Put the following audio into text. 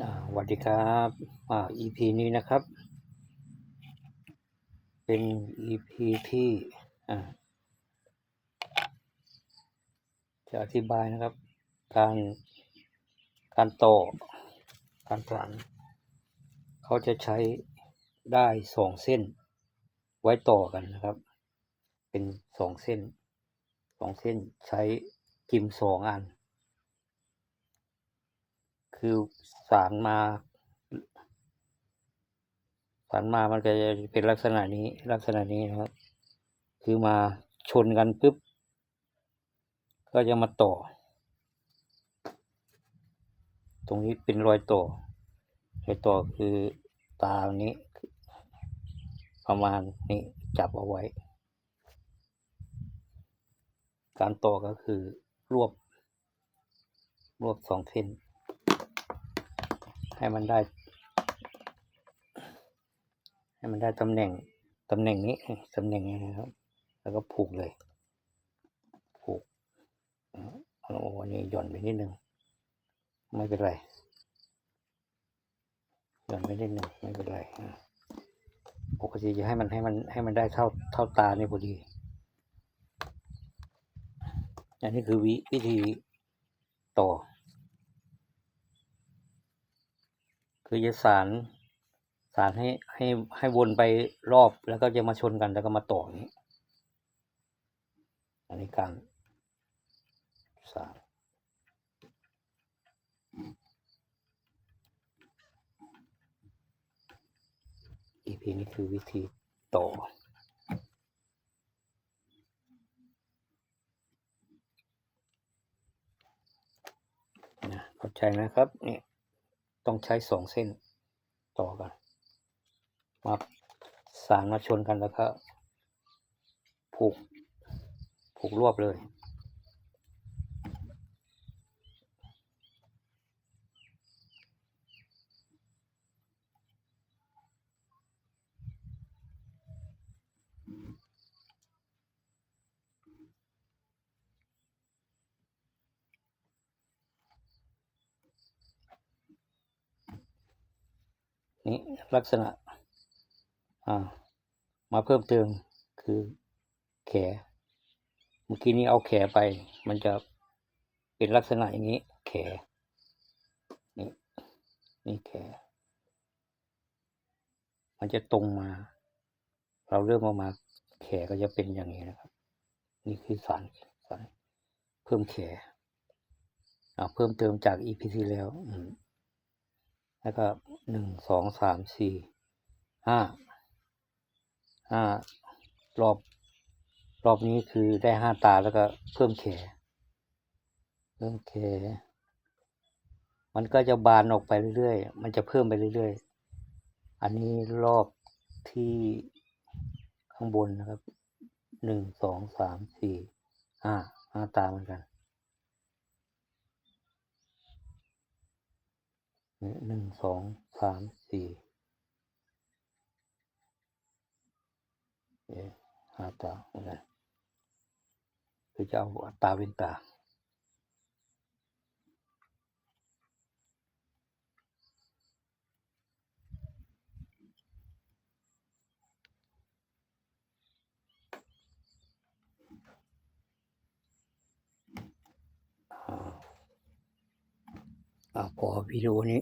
สวัสดีครับอ่า EP นี้นะครับ เป็น EP ที่อ่าจะอธิบายนะครับ การการต่อการผลันเขาจะใช้ได้สองเส้น ไว้ต่อกันนะครับ เป็นสองเส้นสองเส้นใช้กิมสองอัน คือสารมาสารมามันก็จะเป็นลักษณะนี้ลักษณะนี้นะครับ คือมาชนกันปุ๊บ ก็จะมาต่อ ตรงนี้เป็นรอยต่อรอยต่อคือตานี้ ประมาณนี้จับเอาไว้ การต่อก็คือรวบรวบสองเส้น ให้มันได้ ให้มันได้ตำแหน่งตำแหน่งนี้ตำแหน่งนี้นะครับ แล้วก็ผูกเลย ผูกอ่าโอ้อันนี้หย่อนไปนิดนึง ไม่เป็นไรหย่อนไปนิดนึงไม่เป็นไรปกติจะให้มันให้มันให้มันได้เท่าเท่าตานี่พอดีอันนี้คือวิวิธีต่อ คือจะสารสารให้ให้ให้วนไปรอบแล้วก็จะมาชนกันแล้วก็มาต่ออย่างนี้ อันนี้การสารอีพีนี้คือวิธีต่อนะเข้าใจนะครับนี่ ต้องใช้สองเส้นต่อกัน มาสารมาชนกันแล้วก็ผูกผูกรวบเลย นี่ลักษณะอ่ามาเพิ่มเติมคือแข เมื่อกี้นี้เอาแขไป มันจะเป็นลักษณะอย่างนี้ แข นี่นี่แข มันจะตรงมา เราเริ่มเอามา แขก็จะเป็นอย่างนี้นะครับ นี่คือสารสารเพิ่มแขอ่าเพิ่มเติมจาก EP ที่แล้วแล้วก็ หนึ่งสองสามสี่ห้าห้ารอบ รอบนี้คือได้ห้าตาแล้วก็เพิ่มแขเพิ่มแขมันก็จะบานออกไปเรื่อยๆ มันจะเพิ่มไปเรื่อยๆ อันนี้รอบที่ข้างบนนะครับหนึ่งสองสามสี่ห้าห้าตาเหมือนกัน หนึ่งสองสามสี่เอ๊ะห้าตาอนกันคือจะเอาตาเป็นตาอ่าพอวิดีโอนี้